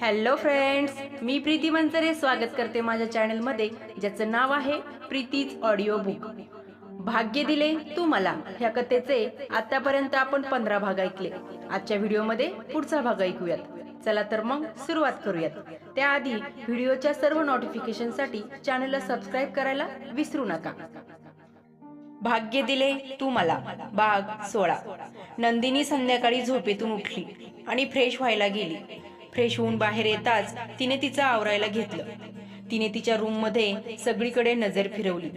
Hello friends मी प्रीती मंचरे स्वागत करते माझ्या चॅनलमध्ये ज्याचं नाव आहे प्रीतीज ऑडिओ बुक भाग्य दिले तू मला. ह्या कथेचे आतापर्यंत आपण पंधरा भाग ऐकले. आजच्या व्हिडिओमध्ये पुढचा भाग ऐकूयात. चला तर मग सुरुवात करूयात. त्याआधी व्हिडिओच्या सर्व नोटिफिकेशनसाठी चॅनलला सबस्क्राईब करायला विसरू नका. भाग्य दिले तू मला. भाग सोळा. नंदिनी संध्याकाळी झोपेतून उठली आणि फ्रेश व्हायला गेली. फ्रेश होऊन बाहेर येताच तिने तिचं आवरायला घेतलं. तिने तिच्या रूममध्ये सगळीकडे नजर फिरवली.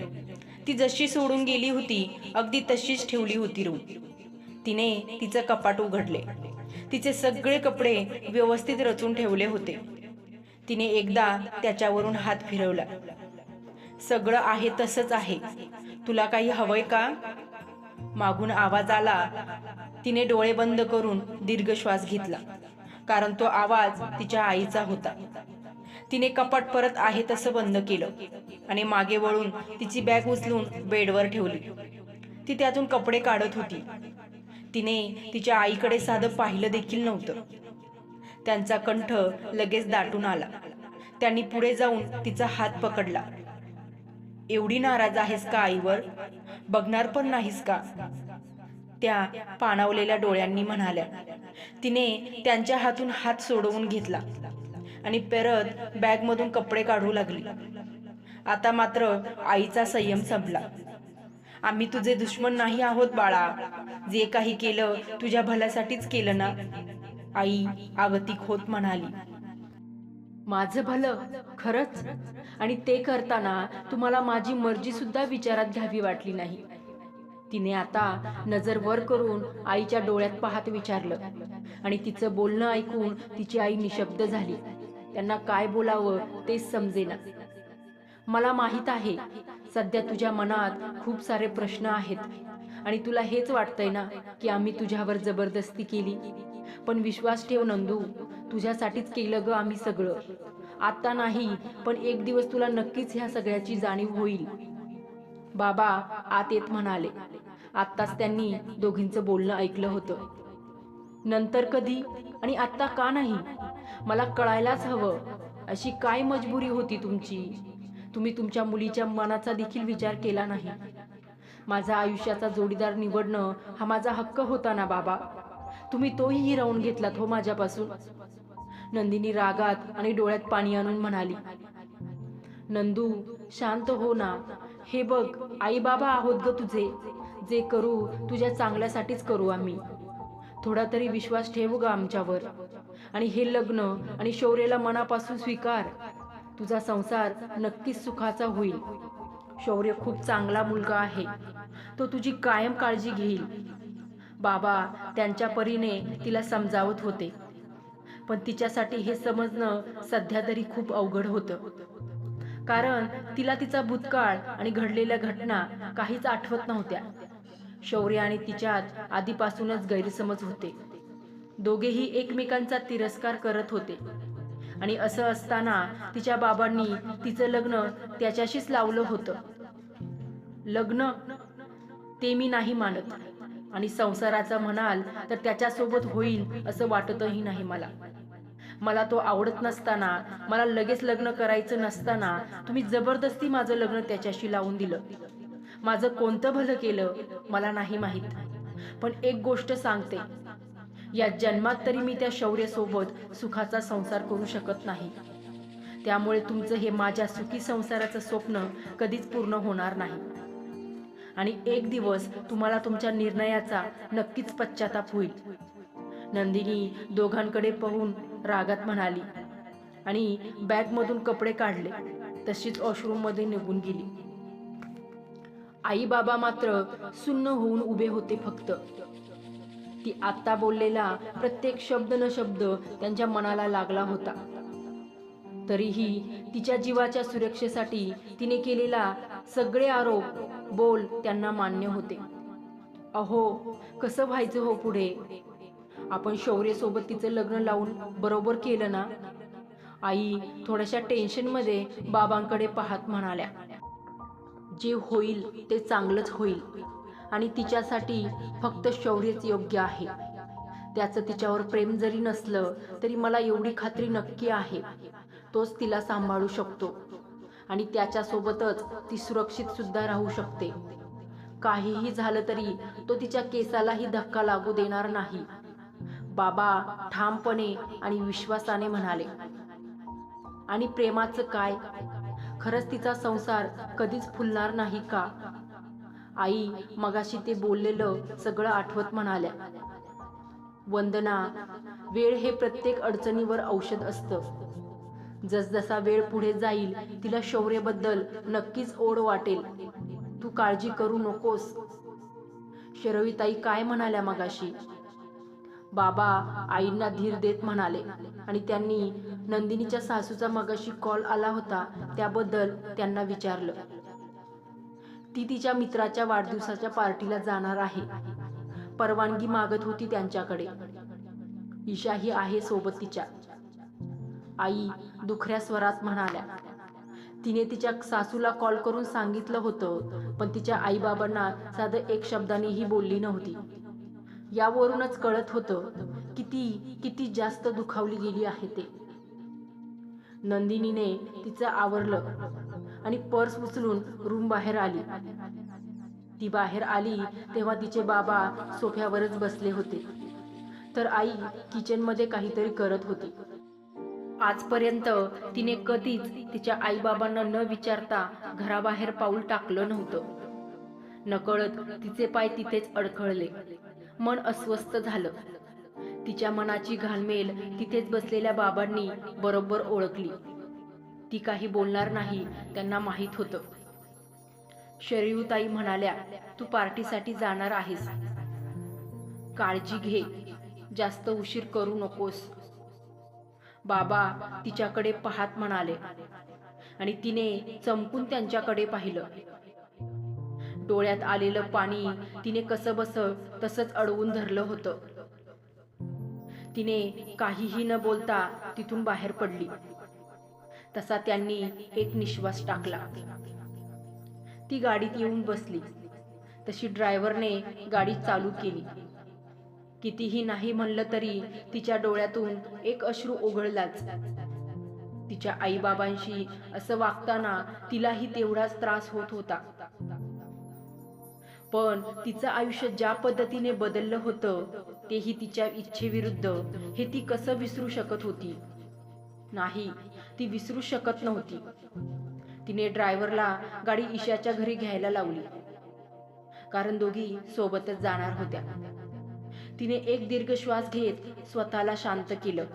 ती जशी सोडून गेली होती अगदी तशीच ठेवली होती रूम. तिने तिचं कपाट उघडले. तिचे सगळे कपडे व्यवस्थित रचून ठेवले होते. तिने एकदा त्याच्यावरून हात फिरवला. सगळं आहे तसंच आहे. तुला काही हवंय का? मागून आवाज आला. तिने डोळे बंद करून दीर्घ श्वास घेतला. कारण तो आवाज तिच्या आईचा होता. तिने कपाट परत आहे तसं बंद केलं आणि मागे वळून तिची बॅग उचलून बेडवर ठेवली. ती त्यातून कपडे काढत होती. तिने तिच्या आईकडे साधं पाहिलं देखील नव्हतं. त्यांचा कंठ लगेच दाटून आला. त्यांनी पुढे जाऊन तिचा हात पकडला. एवढी नाराज आहेस का आईवर? बघणार पण नाहीस का? त्या पाणावलेल्या डोळ्यांनी म्हणाल्या. तिने त्यांच्या हातून हात सोडवून घेतला आणि परत बॅगमधून कपडे काढू लागली. आता मात्र आईचा संयम संपला. आम्ही तुझे दुश्मन नाही आहोत बाळा. जे काही केलं तुझ्या भल्यासाठीच केलं ना? आई आगतिक होत म्हणाली. माझं भलं खरंच? आणि ते करताना तुम्हाला माझी मर्जी सुद्धा विचारात घ्यावी वाटली नाही. तिने आता नजर वर करून आईच्या डोळ्यात पाहत विचारलं. आणि तिचं बोलणं ऐकून तिची आई निशब्द झाली. त्यांना काय बोलावं तेच समजेना. मला माहीत आहे. सध्या तुझ्या मनात खूप सारे प्रश्न आहेत. आणि तुला हेच वाटतंय ना की आम्ही तुझ्यावर जबरदस्ती केली? पण विश्वास ठेव नंदू तुझ्यासाठीच केलं ग आम्ही सगळं. आता नाही पण एक दिवस तुला नक्कीच ह्या सगळ्याची जाणीव होईल. बाबा आत येत म्हणाले. आत्ताच त्यांनी दोघींचं बोलणं ऐकलं होतं. नंतर कधी? आणि आत्ता का नाही? मला कळायलाच हवं. अशी काय मजबुरी होती तुमची? तुम्ही तुमच्या मुलीच्या मनाचा देखील विचार केला नाही. माझा आयुष्याचा जोडीदार निवडणं हा माझा हक्क होता ना बाबा? तुम्ही तोही हिरावून घेतलात हो माझ्यापासून. नंदिनी रागात आणि डोळ्यात पाणी आणून म्हणाली. नंदू शांत हो ना. हे बघ आई बाबा आहोत ग तुझे. जे करू तुझ्या चांगल्यासाठीच करू आम्ही. थोडा तरी विश्वास ठेवू ग आमच्यावर. आणि हे लग्न आणि शौर्यला मनापासून स्वीकार. तुझा संसार नक्कीच सुखाचा होईल. शौर्य खूप चांगला मुलगा आहे. तो तुझी कायम काळजी घेईल. बाबा त्यांच्या परीने तिला समजावत होते. पण तिच्यासाठी हे समजणं सध्या तरी खूप अवघड होतं. कारण तिला तिचा भूतकाळ आणि घडलेल्या घटना काहीच आठवत नव्हत्या. शौर्य आणि तिच्यात आधीपासूनच गैरसमज होते. दोघेही एकमेकांचा तिरस्कार करत होते. आणि असं असताना तिच्या बाबांनी तिचं लग्न त्याच्याशीच लावलं होतं. लग्न ते मी नाही मानत. आणि संसाराचा म्हणाल तर त्याच्यासोबत होईल असं वाटतही नाही मला. मला तो आवडत नसताना मला लगेच लग्न करायचं नसताना तुम्ही जबरदस्ती माझं लग्न त्याच्याशी लावून दिलं. माझं कोणतं भलं केलं मला नाही माहीत. पण एक गोष्ट सांगते. या जन्मात तरी मी त्या शौर्यसोबत सुखाचा संसार करू शकत नाही. त्यामुळे तुमचं हे माझ्या सुखी संसाराचं स्वप्न कधीच पूर्ण होणार नाही. आणि एक दिवस तुम्हाला तुमच्या निर्णयाचा नक्कीच पश्चाताप होईल. नंदिनी दोघांकडे पाहून रागात म्हणाली आणि बॅगमधून कपडे काढले. तशीच वॉशरूममध्ये निघून गेली. आई बाबा मात्र सुन्न होऊन उभे होते फक्त. ती आत्ता बोललेला प्रत्येक शब्द न शब्द त्यांच्या मनाला लागला होता. तरीही तिच्या जीवाच्या सुरक्षेसाठी तिने केलेला सगळे आरोप बोल त्यांना मान्य होते. अहो कसं व्हायचं हो पुढे? आपण शौर्यसोबत तिचं लग्न लावून बरोबर केलं ना? आई थोड्याशा टेन्शनमध्ये बाबांकडे पाहत म्हणाल्या जे होईल ते चांगलंच होईल आणि तिच्यासाठी फक्त शौर्यच योग्य आहे. त्याचं तिच्यावर प्रेम जरी नसलं तरी मला एवढी खात्री नक्की आहे. तोच तिला सांभाळू शकतो आणि त्याच्यासोबतच ती सुरक्षित सुद्धा राहू शकते. काहीही झालं तरी तो तिच्या केसालाही धक्का लागू देणार नाही. बाबा ठामपणे आणि विश्वासाने म्हणाले आणि प्रेमाचं काय? खरंच तिचा संसार कधीच फुलणार नाही का? आई मगाशी ते बोललेलं सगळं आठवत म्हणाल्या वंदना वेळ हे प्रत्येक अडचणीवर औषध असतं. जसजसा वेळ पुढे जाईल तिला शौर्यबद्दल नक्कीच ओढ वाटेल. तू काळजी करू नकोस. शरवीताई काय म्हणाल्या मगाशी? बाबा आईंना धीर देत म्हणाले. आणि त्यांनी नंदिनीच्या सासूचा मगाशी कॉल आला होता त्याबद्दल त्यांना विचारलं. ती तिच्या मित्राच्या वाढदिवसाच्या पार्टीला जाणार आहे. परवानगी मागत होती त्यांच्याकडे. ईशाही आहे सोबत तिच्या. आई दुखऱ्या स्वरात म्हणाल्या. तिने तिच्या सासूला कॉल करून सांगितलं होतं पण तिच्या आईबाबांना साधं एक शब्दानेही बोलली नव्हती. यावरूनच कळत होतं किती किती जास्त दुखावली गेली आहे ते. नंदिनीने तिचं आवरलं आणि पर्स उचलून रूम बाहेर आली. ती बाहेर आली तेव्हा तिचे बाबा सोफ्यावरच बसले होते. तर आई किचनमध्ये काहीतरी करत होती. आजपर्यंत तिने कधीच तिच्या आईबाबांना न विचारता घराबाहेर पाऊल टाकलं नव्हतं. नकळत तिचे पाय तिथेच अडखळले. मन अस्वस्थ झालं. तिच्या मनाची घालमेल तिथेच बसलेल्या बाबांनी बरोबर ओळखली. ती काही बोलणार नाही त्यांना माहीत होतं. शरीयुताई म्हणाल्या तू पार्टीसाठी जाणार आहेस. काळजी घे. जास्त उशीर करू नकोस. बाबा तिच्याकडे पाहत म्हणाले. आणि तिने चमकून त्यांच्याकडे पाहिलं. डोळ्यात आलेलं पाणी तिने कसं बस तसंच अडवून धरलं होतं. तिने काहीही न बोलता तिथून बाहेर पडली. तसा त्यांनी एक निश्वास टाकला. ती गाडीत येऊन बसली. तशी ड्रायव्हरने गाडी चालू केली. कितीही नाही म्हणलं तरी तिच्या डोळ्यातून एक अश्रू ओघळलाच. तिच्या आईबाबांशी असं वागताना तिलाही तेवढाच त्रास होत होता. पण तिचं आयुष्य ज्या पद्धतीने बदललं होतं तेही तिच्या इच्छेविरुद्ध हे ती कसं विसरू शकत होती? नाही ती विसरू शकत नव्हती. तिने ड्रायव्हरला गाडी ईशाच्या घरी घ्यायला लावली. कारण दोघी सोबतच जाणार होत्या. तिने एक दीर्घ श्वास घेत स्वतःला शांत केलं.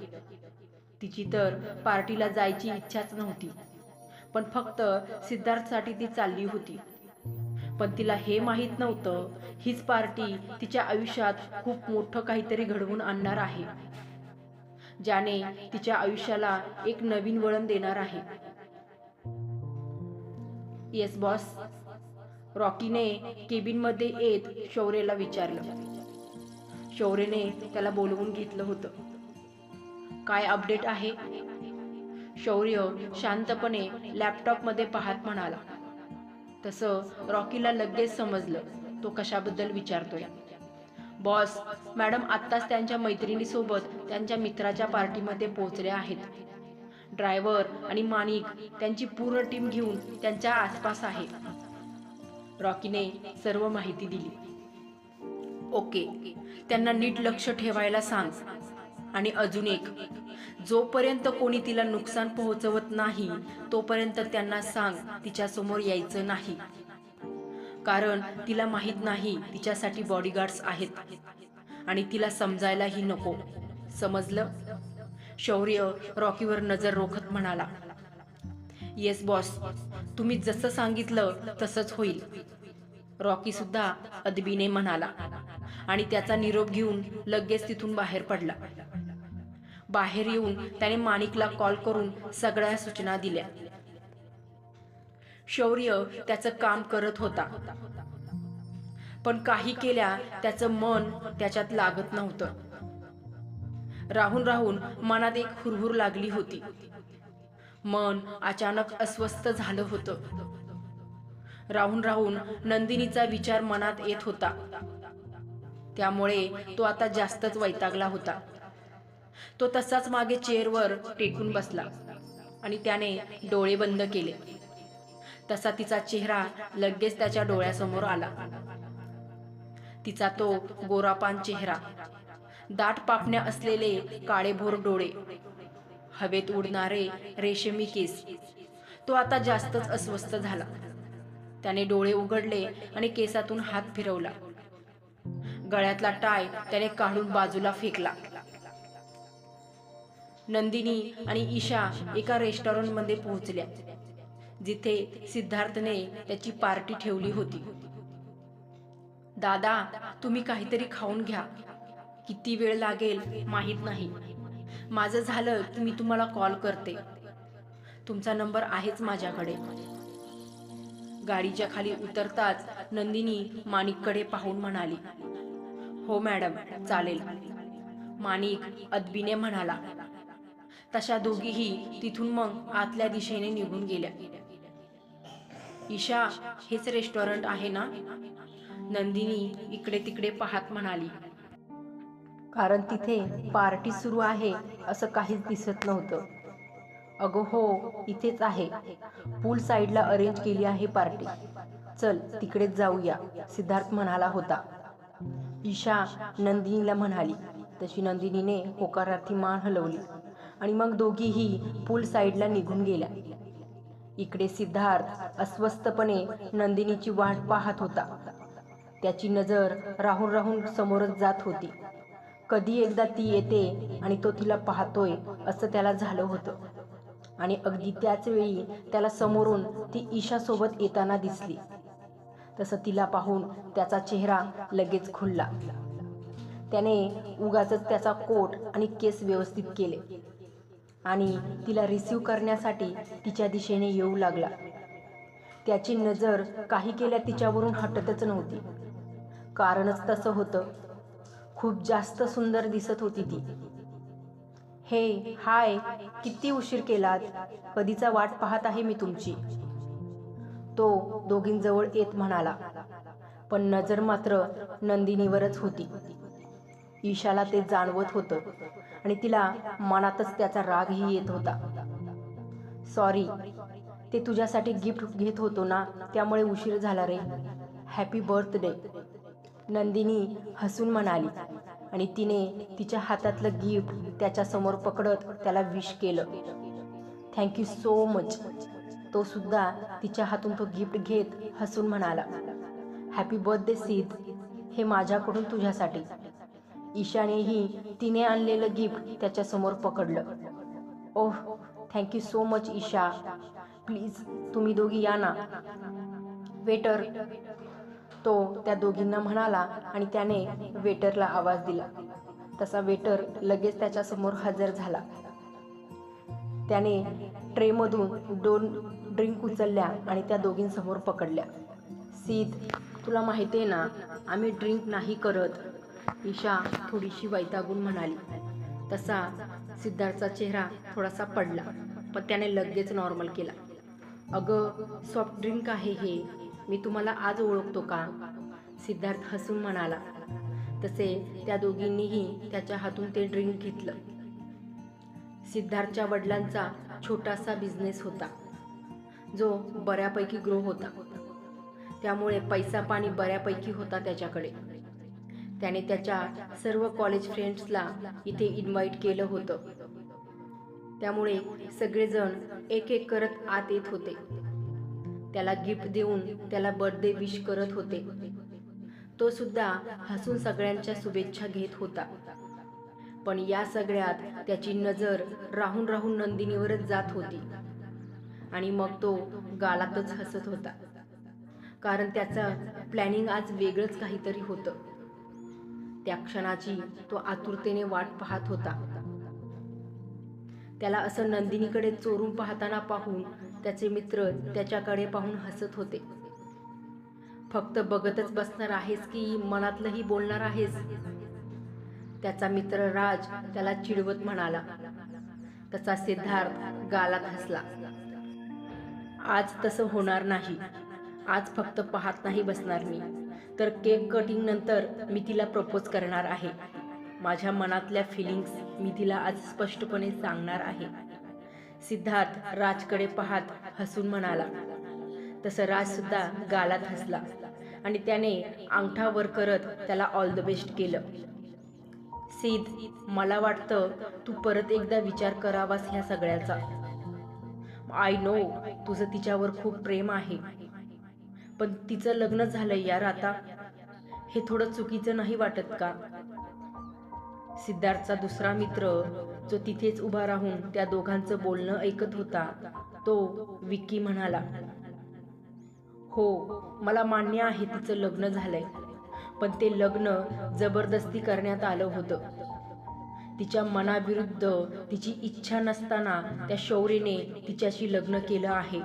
तिची तर पार्टीला जायची इच्छाच नव्हती. पण फक्त सिद्धार्थसाठी ती चालली होती. पण तिला हे माहीत नव्हतं. हीच पार्टी तिच्या आयुष्यात खूप मोठं काहीतरी घडवून आणणार आहे. ज्याने तिच्या आयुष्याला एक नवीन वळण देणार आहे. येस बॉस रॉकीने केबिनमध्ये येत शौर्यला विचारलं. शौर्यने त्याला बोलवून घेतलं होतं. काय अपडेट आहे? शौर्य शांतपणे लॅपटॉपमध्ये पाहत म्हणाला. तसं रॉकीला लगेच समजलं तो कशाबद्दल विचारतोय. बॉस मॅडम आत्ताच त्यांच्या मैत्रिणीसोबत त्यांच्या मित्राच्या पार्टीमध्ये पोहोचल्या आहेत. ड्रायव्हर आणि माणिक त्यांची पूर्ण टीम घेऊन त्यांच्या आसपास आहे. रॉकीने सर्व माहिती दिली. ओके त्यांना नीट लक्ष ठेवायला सांग. आणि अजून एक जोपर्यंत कोणी तिला नुकसान पोहोचवत नाही तोपर्यंत त्यांना सांग तिच्यासमोर यायचं नाही. कारण तिला माहीत नाही तिच्यासाठी बॉडीगार्ड्स आहेत. आणि तिला समजायलाही नको. समजलं? शौर्य रॉकीवर नजर रोखत म्हणाला. येस बॉस तुम्ही जसं सांगितलं तसंच होईल. रॉकी सुद्धा अदबीने म्हणाला. आणि त्याचा निरोप घेऊन लगेच तिथून बाहेर पडला. बाहेर येऊन त्याने माणिकला कॉल करून सगळ्या सूचना दिल्या. शौर्य त्याचं काम करत होता. पण काही केल्या त्याचं मन त्याच्यात लागत नव्हतं. राहून राहून मनात एक हुरहुर लागली होती. मन अचानक अस्वस्थ झालं होतं. राहून राहून नंदिनीचा विचार मनात येत होता. त्यामुळे तो आता जास्तच वैतागला होता. तो तसाच मागे चेअरवर टेकून बसला आणि त्याने डोळे बंद केले. तसा तिचा चेहरा लगेच त्याच्या डोळ्यासमोर आला. तिचा तो गोरापान चेहरा दाट पापण्या असलेले काळेभोर डोळे हवेत उडणारे रेशमी केस तो आता जास्तच अस्वस्थ झाला. त्याने डोळे उघडले आणि केसातून हात फिरवला. गळ्यातला टाय त्याने काढून बाजूला फेकला. नंदिनी आणि ईशा एका रेस्टॉरंटमध्ये पोहोचल्या जिथे सिद्धार्थने त्याची पार्टी ठेवली होती. दादा तुम्ही काहीतरी खाऊन घ्या. किती वेळ लागेल माहीत नाही. माझं झालं की मी तुम्हाला कॉल करते. तुमचा नंबर आहेच माझ्याकडे. गाडीच्या खाली उतरताच नंदिनी माणिककडे पाहून म्हणाली हो मॅडम चालेल. माणिक अदबीने म्हणाला तशा दोघीही तिथून मग आतल्या दिशेने निघून गेल्या. ईशा हेच रेस्टॉरंट आहे ना? नंदिनी इकडे तिकडे पाहत म्हणाली. कारण तिथे पार्टी सुरू आहे असं काहीच दिसत नव्हतं. अगं हो इथेच आहे. पूल साईडला अरेंज केली आहे पार्टी चल तिकडेच जाऊया सिद्धार्थ म्हणाला होता. ईशा नंदिनीला म्हणाली. तशी नंदिनीने होकारार्थी मान हलवली. आणि मग दोघीही पूल साईडला निघून गेल्या. इकडे सिद्धार्थ अस्वस्थपणे नंदिनीची वाट पाहत होता. त्याची नजर राहून राहून समोरच जात होती. कधी एकदा ती येते आणि तो तिला पाहतोय असं त्याला झालं होतं. आणि अगदी त्याच वेळी त्याला समोरून ती ईशासोबत येताना दिसली. तसं तिला पाहून त्याचा चेहरा लगेच खुलला. त्याने उगाच त्याचा कोट आणि केस व्यवस्थित केले. आणि तिला रिसीव करण्यासाठी तिच्या दिशेने येऊ लागला. त्याची नजर काही केल्या तिच्यावरून हटतच नव्हती. कारणच तसं होतं. खूप जास्त सुंदर दिसत होती ती. हे हाय किती उशीर केलात? कधीचा वाट पाहत आहे मी तुमची. तो दोघींजवळ येत म्हणाला. पण नजर मात्र नंदिनीवरच होती. ईशाला ते जाणवत होतं आणि तिला मनातच त्याचा रागही येत होता. सॉरी ते तुझ्यासाठी गिफ्ट घेत होतो ना त्यामुळे उशीर झाला रे. हॅपी बर्थडे नंदिनी हसून म्हणाली आणि तिने तिच्या हातातलं गिफ्ट त्याच्यासमोर पकडत त्याला विश केलं. थँक्यू सो मच तो सुद्धा तिच्या हातून तो गिफ्ट घेत हसून म्हणाला. हॅपी बर्थडे सीद हे माझ्याकडून तुझ्यासाठी. ईशानेही तिने आणलेलं गिफ्ट त्याच्यासमोर पकडलं. ओह thank you so much Isha. Please तुम्ही दोघी या ना. वेटर तो त्या दोघींना म्हणाला आणि त्याने वेटरला आवाज दिला. तसा वेटर लगेच त्याच्यासमोर हजर झाला. त्याने ट्रेमधून दोन ड्रिंक उचलल्या आणि त्या दोघींसमोर पकडल्या. सीद तुला माहिती आहे ना आम्ही ड्रिंक नाही करत. ईशा थोडीशी वैतागून म्हणाली. तसा सिद्धार्थचा चेहरा थोडासा पडला पण त्याने लगेच नॉर्मल केला. अगं सॉफ्ट ड्रिंक आहे हे. मी तुम्हाला आज ओळखतो का? सिद्धार्थ हसून म्हणाला. तसे त्या दोघींनीही त्याच्या हातून ते ड्रिंक घेतलं. सिद्धार्थच्या वडिलांचा छोटासा बिझनेस होता जो बऱ्यापैकी ग्रो होता. त्यामुळे पैसा पाणी बऱ्यापैकी होता त्याच्याकडे. त्याने त्याच्या सर्व कॉलेज फ्रेंड्सला इथे इन्व्हाइट केलं होतं. त्यामुळे सगळेजण एक एक करत आत येत होते. त्याला गिफ्ट देऊन त्याला बर्थडे विश करत होते. तो सुद्धा हसून सगळ्यांच्या शुभेच्छा घेत होता. पण या सगळ्यात त्याची नजर राहून राहून नंदिनीवरच जात होती. आणि मग तो गालातच हसत होता. कारण त्याचं प्लॅनिंग आज वेगळंच काहीतरी होतं. त्या क्षणाची तो आतुरतेने वाट पाहत होता. त्याला असं नंदिनीकडे चोरून पाहताना पाहून त्याचे मित्र त्याच्याकडे पाहून हसत होते. फक्त बघतच बसणार आहेस की मनातलंही बोलणार आहेस? त्याचा मित्र राज त्याला चिडवत म्हणाला. तसा सिद्धार्थ गालात हसला. आज तसं होणार नाही. आज फक्त पाहत नाही बसणार मी. तर केक कटिंग नंतर मी तिला प्रपोज करणार आहे. माझ्या मनातल्या फिलिंग्स मी तिला आज स्पष्टपणे सांगणार आहे. सिद्धार्थ राजकडे पाहत हसून म्हणाला. तसं राज सुद्धा गालात हसला आणि त्याने अंगठा वर करत त्याला ऑल द बेस्ट केलं. सिद्ध मला वाटतं तू परत एकदा विचार करावास ह्या सगळ्याचा. आय नो तुझं तिच्यावर खूप प्रेम आहे. पण तिचं लग्न झालंय यार आता. हे थोडं चुकीचं नाही वाटत का? सिद्धार्थचा दुसरा मित्र जो तिथेच उभा राहून त्या दोघांचं बोलणं ऐकत होता तो विक्की म्हणाला हो मला मान्य आहे तिचं लग्न झालंय पण ते लग्न जबरदस्ती करण्यात आलं होतं. तिच्या मनाविरुद्ध तिची इच्छा नसताना त्या शौर्यने तिच्याशी लग्न केलं आहे.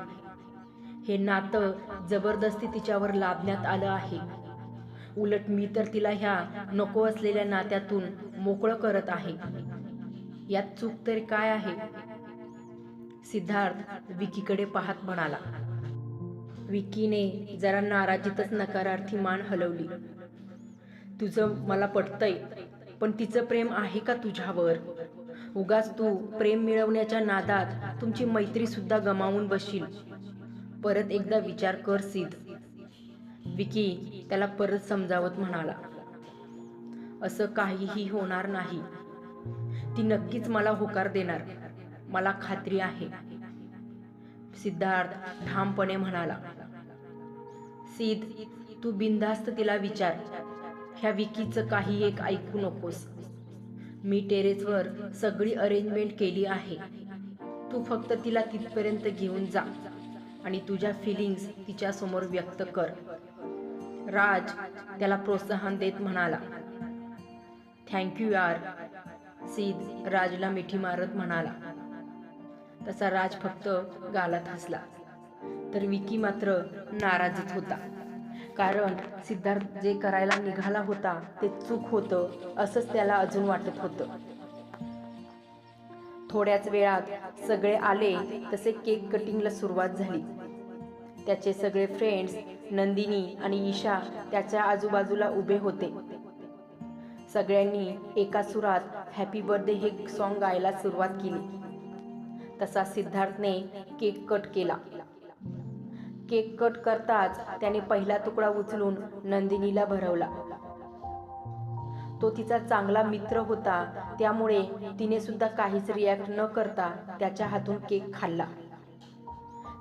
हे नातं जबरदस्ती तिच्यावर लाभण्यात आलं आहे. उलट मी तर तिला ह्या नको असलेल्या नात्यातून मोकळं करत आहे. यात चूक तरी काय आहे? सिद्धार्थ विकीकडे पाहत म्हणाला. विकीने जरा नाराजीतच नकारार्थी मान हलवली. तुझं मला पटतंय पण तिचं प्रेम आहे का तुझ्यावर? उगाच तू प्रेम मिळवण्याच्या नादात तुमची मैत्री सुद्धा गमावून बसशील. परत एकदा विचार कर सिद्ध विकी त्याला परत समजावत म्हणाला असं काहीही होणार नाही. ती नक्कीच मला होकार देणार. मला खात्री आहे. सिद्धार्थ ठामपणे म्हणाला सिद्ध तू बिनधास्त तिला विचार. ह्या विकीचं काही एक ऐकू नकोस. मी टेरेसवर सगळी अरेंजमेंट केली आहे. तू फक्त तिला तिथपर्यंत घेऊन जा. आणि तुझ्या फिलिंग्स तिच्यासमोर व्यक्त कर. राज त्याला प्रोत्साहन देत म्हणाला थँक्यू यार सीद राजला मिठी मारत म्हणाला. तसा राज फक्त गालात हसला. तर विकी मात्र नाराजच होता. कारण सिद्धार्थ जे करायला निघाला होता ते चूक होतं असंच त्याला अजून वाटत होतं. थोड्याच वेळात सगळे आले तसे केक कटिंगला सुरुवात झाली. त्याचे सगळे फ्रेंड्स नंदिनी आणि ईशा त्याच्या आजूबाजूला उभे होते. सगळ्यांनी एका सुरात हॅपी बर्थडे हे सॉन्ग गायला सुरुवात केली. तसा सिद्धार्थने केक कट केला. केक कट करताच त्याने पहिला तुकडा उचलून नंदिनीला भरवला. तो तिचा चांगला मित्र होता त्यामुळे तिने सुद्धा काहीच रिॲक्ट न करता त्याच्या हातून केक खाल्ला.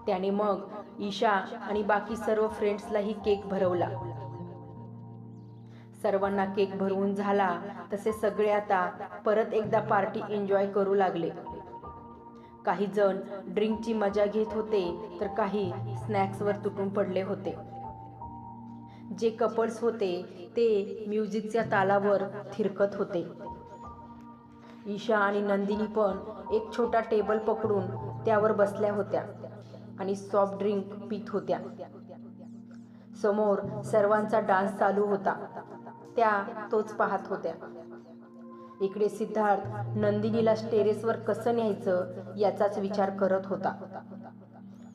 त्याने मग ईशा आणि बाकी सर्व फ्रेंड्सलाही केक भरवला. सर्वांना केक भरवून झाला तसे सगळे आता परत एकदा पार्टी एन्जॉय करू लागले. काही जण ड्रिंकची मजा घेत होते तर काही स्नॅक्सवर तुटून पडले होते. जे कपल्स होते ते म्युझिकच्या तालावर थिरकत होते. ईशा आणि नंदिनी पण एक छोटा टेबल पकडून त्यावर बसल्या होत्या. आणि सॉफ्ट ड्रिंक पित होत्या. समोर सर्वांचा डान्स चालू होता. त्या तोच पाहत होत्या. इकडे सिद्धार्थ नंदिनीला टेरेसवर कसं न्यायचं याचाच विचार करत होता.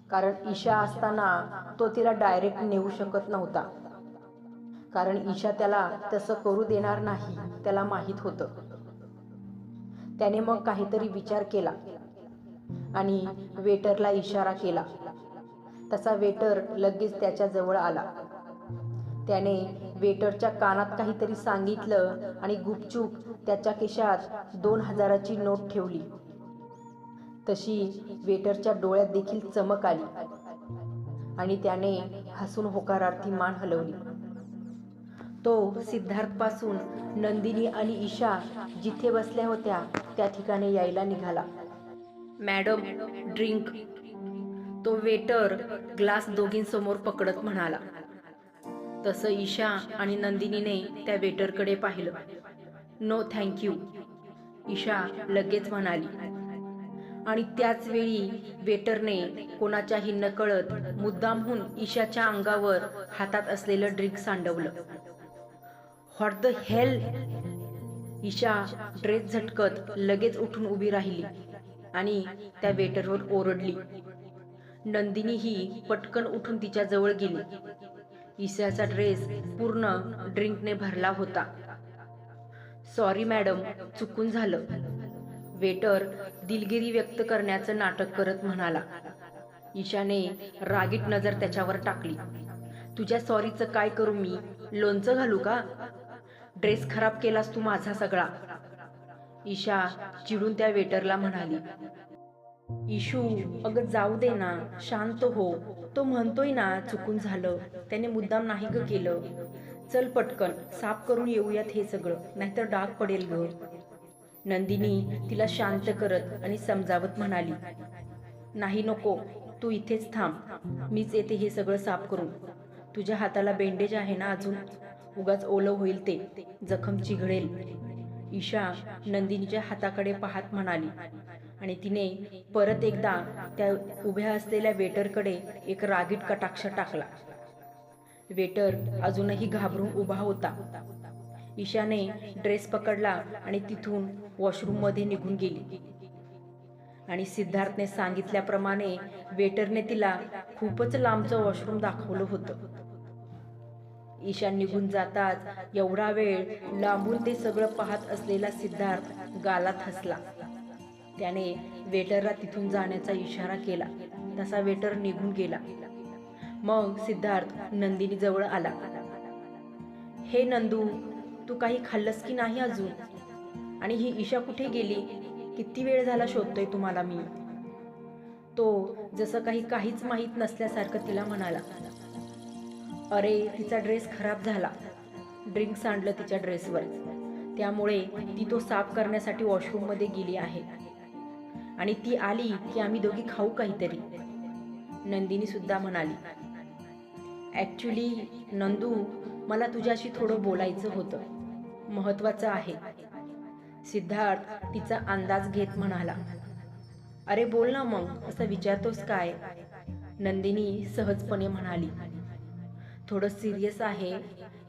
कारण ईशा असताना तो तिला डायरेक्ट नेऊ शकत नव्हता. कारण ईशा त्याला तसं करू देणार नाही त्याला माहीत होतं. त्याने मग काहीतरी विचार केला. आणि वेटरला इशारा केला. तसा वेटर लगेच त्याच्याजवळ आला. त्याने वेटरच्या कानात काहीतरी सांगितलं आणि गुपचूप त्याच्या केशात दोन हजाराची नोट ठेवली. तशी वेटरच्या डोळ्यात देखील चमक आली आणि त्याने हसून होकारार्थी मान हलवली. तो सिद्धार्थपासून नंदिनी आणि ईशा जिथे बसल्या होत्या त्या ठिकाणी यायला निघाला. Madam drink. तो वेटर ग्लास दोघींसमोर पकडत म्हणाला. तसं ईशा आणि नंदिनीने त्या वेटरकडे पाहिलं. नो थँक्यू ईशा लगेच म्हणाली. आणि त्याच वेळी वेटरने कोणाच्याही नकळत मुद्दामहून ईशाच्या अंगावर हातात असलेलं drink सांडवलं. What the hell Isha dress झटकत लगेच उठून उभी राहिली. आणि त्या वेटरवर ओरडली. नंदिनी ही पटकन उठून तिच्या जवळ गेली. ईशाचा ड्रेस पूर्ण ड्रिंकने भरला होता. सॉरी मॅडम चुकून झालं. वेटर दिलगिरी व्यक्त करण्याचं नाटक करत म्हणाला. ईशाने रागीट नजर त्याच्यावर टाकली. तुझ्या सॉरीचं काय करू मी? लोणचं घालू का? ड्रेस खराब केलास तू माझा सगळा. ईशा चिडून त्या वेटरला म्हणाली इशू अगं जाऊ दे ना शांत हो. तो म्हणतोय ना चुकून झालं. त्याने मुद्दाम नाही ग केलं. चल पटकन साफ करून येऊयात हे सगळं नाहीतर डाग पडेल ग. नंदिनी तिला शांत करत आणि समजावत म्हणाली नाही नको तू इथेच थांब. मीच येते हे सगळं साफ करून. तुझ्या हाताला बेंडेज आहे ना अजून? उगाच ओलं होईल ते जखम चिघळेल. ईशा नंदिनीच्या हाताकडे पाहत म्हणाली. आणि तिने परत एकदा त्या उभ्या असलेल्या वेटरकडे एक रागीट कटाक्ष टाकला. वेटर अजूनही घाबरून उभा होता. ईशाने ड्रेस पकडला आणि तिथून वॉशरूममध्ये निघून गेली. आणि सिद्धार्थने सांगितल्याप्रमाणे वेटरने तिला खूपच लांबचं वॉशरूम दाखवलं होतं. ईशा निघून जाताच एवढा वेळ लांबून ते सगळं पाहत असलेला सिद्धार्थ गालात हसला. त्याने वेटरला तिथून जाण्याचा इशारा केला. तसा वेटर निघून गेला. मग सिद्धार्थ नंदिनी जवळ आला. हे नंदू तू काही खाल्लंस की नाही अजून? आणि ही ईशा कुठे गेली? किती वेळ झाला शोधतोय तुम्हाला मी? तो जसं काही काहीच माहीत नसल्यासारखं तिला म्हणाला. अरे तिचा ड्रेस खराब झाला. ड्रिंक सांडलं तिच्या ड्रेसवर. त्यामुळे ती तो साफ करण्यासाठी वॉशरूममध्ये गेली आहे. आणि ती आली की आम्ही दोघी खाऊ काहीतरी. नंदिनी सुद्धा म्हणाली ॲक्च्युली नंदू मला तुझ्याशी थोडं बोलायचं होतं. महत्वाचं आहे. सिद्धार्थ तिचा अंदाज घेत म्हणाला अरे बोल ना मग असं विचारतोस काय? नंदिनी सहजपणे म्हणाली थोडं सिरियस आहे.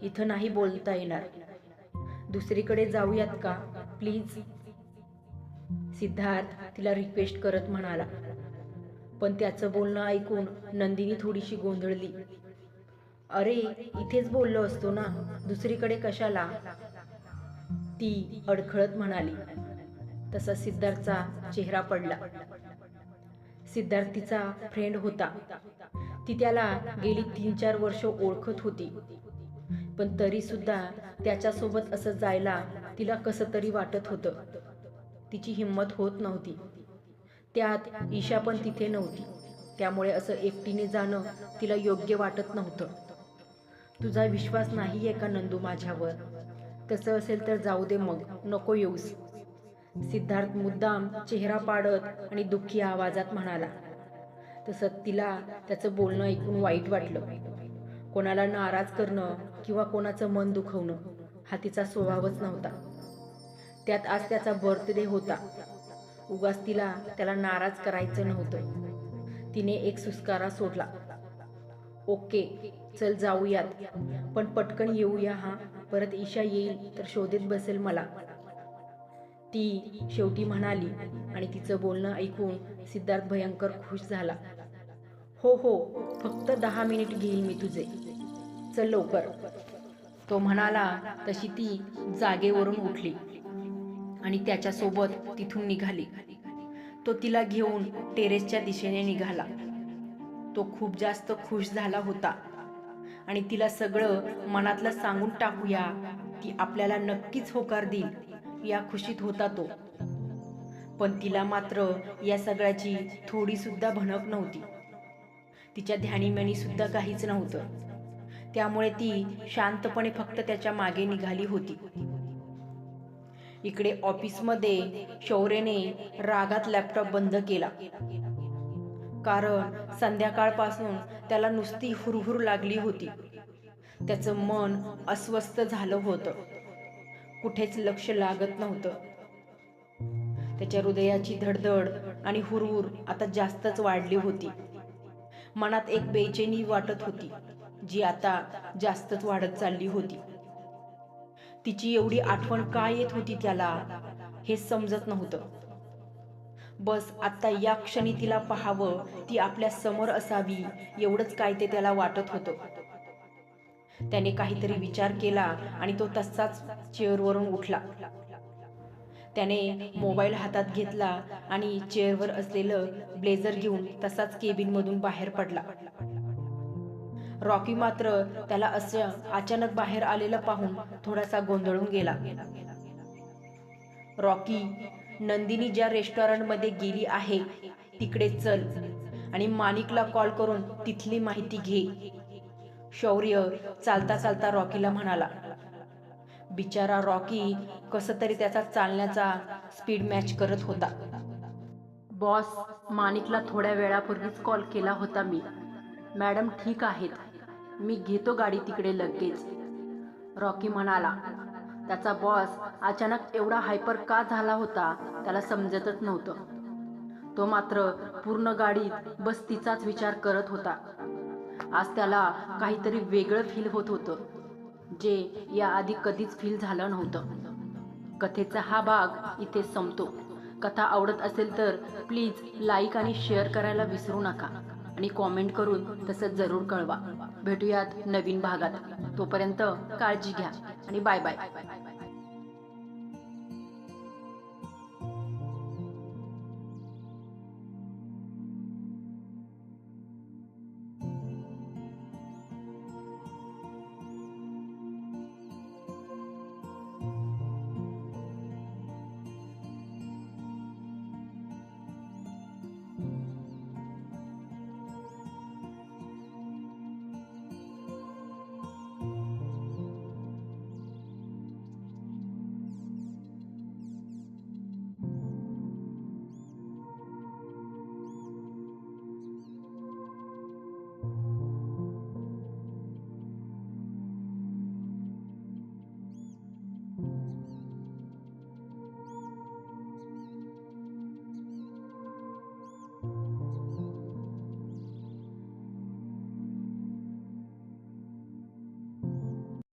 इथं नाही बोलता येणार. दुसरीकडे जाऊयात का? प्लीज सिद्धार्थ तिला रिक्वेस्ट करत म्हणाला. पण त्याचं बोलणं ऐकून नंदिनी थोडीशी गोंधळली. अरे इथेच बोललो असतो ना? दुसरीकडे कशाला? ती अडखळत म्हणाली. तसा सिद्धार्थचा चेहरा पडला. सिद्धार्थ तिचा फ्रेंड होता. ती त्याला गेली तीन चार वर्ष ओळखत होती. पण तरी सुद्धा त्याच्यासोबत असं जायला तिला कसं तरी वाटत होतं. तिची हिंमत होत नव्हती. त्यात ईशा पण तिथे नव्हती. त्यामुळे असं एकटीने जाणं तिला योग्य वाटत नव्हतं. तुझा विश्वास नाही आहे का नंदू माझ्यावर? तसं असेल तर जाऊ दे मग. नको येऊस. सिद्धार्थ मुद्दाम चेहरा पाडत आणि दुःखी आवाजात म्हणाला तसं तिला त्याचं बोलणं ऐकून वाईट वाटलं. कोणाला नाराज करणं किंवा कोणाचं मन दुखवणं हा तिचा स्वभावच नव्हता. त्यात आज त्याचा बर्थडे होता. उगाच तिला त्याला नाराज करायचं नव्हतं. तिने एक सुस्कारा सोडला. ओके चल जाऊयात. पण पटकन येऊया हा. परत ईशा येईल तर शोधेत बसेल मला. ती शेवटी म्हणाली आणि तिचं बोलणं ऐकून सिद्धार्थ भयंकर खुश झाला. हो हो फक्त दहा मिनिट घेईल मी तुझे. चल लवकर. तो म्हणाला तशी ती जागेवरून उठली आणि त्याच्यासोबत तिथून निघाली. तो तिला घेऊन टेरेसच्या दिशेने निघाला. तो खूप जास्त खुश झाला होता आणि तिला सगळं मनातलं सांगून टाकूया ती आपल्याला नक्कीच होकार देईल या खुशीत होता तो. पण तिला मात्र या सगळ्याची थोडीसुद्धा भनक नव्हती. तिच्या ध्यानीमनी सुद्धा काहीच नव्हतं. त्यामुळे ती शांतपणे फक्त त्याच्यामागे निघाली होती. इकडे ऑफिसमध्ये शौर्यने रागात लॅपटॉप बंद केला. कारण संध्याकाळपासून त्याला नुसती हुरहुर लागली होती. त्याचं मन अस्वस्थ झालं होतं. कुठेच लक्ष लागत नव्हतं. त्याच्या हृदयाची धडधड आणि हुरहुर आता जास्तच वाढली होती. मनात एक बेचैनी वाटत होती जी आता जास्तच वाढत चालली होती. तिची एवढी आठवण काय येत होती त्याला हे समजत नव्हतं. बस आता या क्षणी तिला पाहावं ती आपल्यासमोर असावी एवढंच काय ते त्याला वाटत होतं. त्याने काहीतरी विचार केला आणि तो तसाच चेअरवरून उठला. त्याने मोबाईल हातात घेतला आणि चेअरवर असलेलं ब्लेझर घेऊन तसाच केबिनमधून बाहेर पडला. रॉकी मात्र त्याला असं अचानक बाहेर आलेलं पाहून थोडासा गोंधळून गेला. रॉकी नंदिनी ज्या रेस्टॉरंटमध्ये गेली आहे तिकडे चल आणि माणिकला कॉल करून तिथली माहिती घे. शौर्य चालता चालता रॉकीला म्हणाला. बिचारा रॉकी कसं तरी त्याचा चालण्याचा स्पीड मॅच करत होता. बॉस माणिकला थोड्या वेळापूर्वीच कॉल केला होता मी. मॅडम ठीक आहेत. मी घेतो गाडी तिकडे लगेच. रॉकी म्हणाला त्याचा बॉस अचानक एवढा हायपर का झाला होता त्याला समजतच नव्हतं. तो मात्र पूर्ण गाडीत बस तिचाच विचार करत होता. आज त्याला काहीतरी वेगळं फील होत होतं. जे याआधी कधीच फील झालं नव्हतं. कथेचा हा भाग इथे संपतो. कथा आवडत असेल तर प्लीज लाईक आणि शेअर करायला विसरू नका आणि कॉमेंट करून तसं जरूर कळवा. भेटूयात नवीन भागात. तोपर्यंत काळजी घ्या आणि बाय बाय